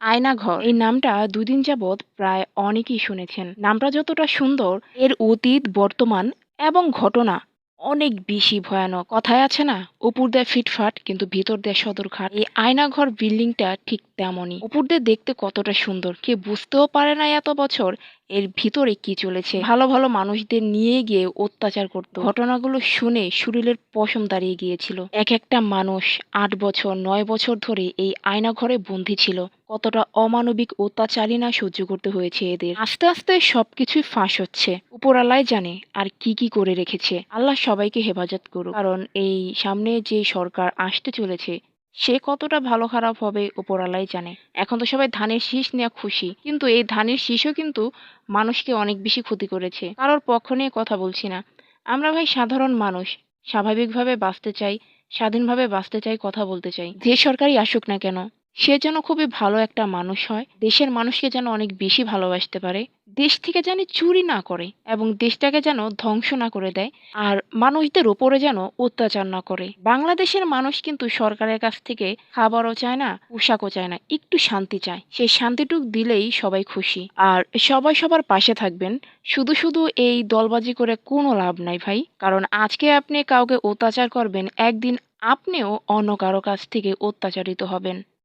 আয়নাঘর এই নামটা দুদিন যাবৎ প্রায় অনেকেই শুনেছেন। নামটা যতটা সুন্দর, এর অতীত, বর্তমান এবং ঘটনা অনেক বেশি ভয়ানক। কথায় আছে না উপর দিয়ে ফিটফাট, কিন্তু ভিতর দিয়ে সদরঘাট। এই আয়নাঘর বিল্ডিংটা ঠিক তেমনই। উপর দিয়ে দেখতে কতটা সুন্দর। কে বুঝতেও পারে না এত বছর এর ভিতরে কি চলেছে। ভালো ভালো মানুষদের নিয়ে গিয়ে অত্যাচার করতো। ঘটনাগুলো শুনে শরীরের পশম দাঁড়িয়ে গিয়েছিল। এক একটা মানুষ আট বছর, নয় বছর ধরে এই আয়না ঘরে বন্দি ছিল। কতটা অমানবিক অত্যাচারই না সহ্য করতে হয়েছে এদের। আস্তে আস্তে সবকিছুই ফাঁস হচ্ছে। উপরালাই জানে আর কি কি করে রেখেছে। আল্লাহ সবাইকে হেফাজত করুক। কারণ এই সামনে যে সরকার আসতে চলেছে, সে কতটা ভালো খারাপ হবে উপরালাই জানে। এখন তো সবাই ধানের শীষ নিয়ে খুশি। কিন্তু এই ধানের শীষও কিন্তু মানুষকে অনেক বেশি ক্ষতি করেছে। কারোর পক্ষ নিয়ে কথা বলছি না। আমরা ভাই সাধারণ মানুষ। স্বাভাবিকভাবে বাঁচতে চাই, স্বাধীনভাবে বাঁচতে চাই, কথা বলতে চাই। যে সরকারই আসুক না কেন সে যেন খুবই ভালো একটা মানুষ হয়। দেশের মানুষকে যেন অনেক বেশি ভালোবাসতে পারে। দেশ থেকে যেন চুরি না করে এবং দেশটাকে যেন ধ্বংস না করে দেয় আর মানুষদের ওপরে যেন অত্যাচার না করে। বাংলাদেশের মানুষ কিন্তু সরকারের কাছ থেকে খাবারও চায় না, পোশাকও চায় না, একটু শান্তি চায়। সেই শান্তিটুক দিলেই সবাই খুশি। আর সবাই সবার পাশে থাকবেন। শুধু শুধু এই দলবাজি করে কোনো লাভ নাই ভাই। কারণ আজকে আপনি কাউকে অত্যাচার করবেন, একদিন আপনিও অন্য কারও কাছ থেকে অত্যাচারিত হবেন।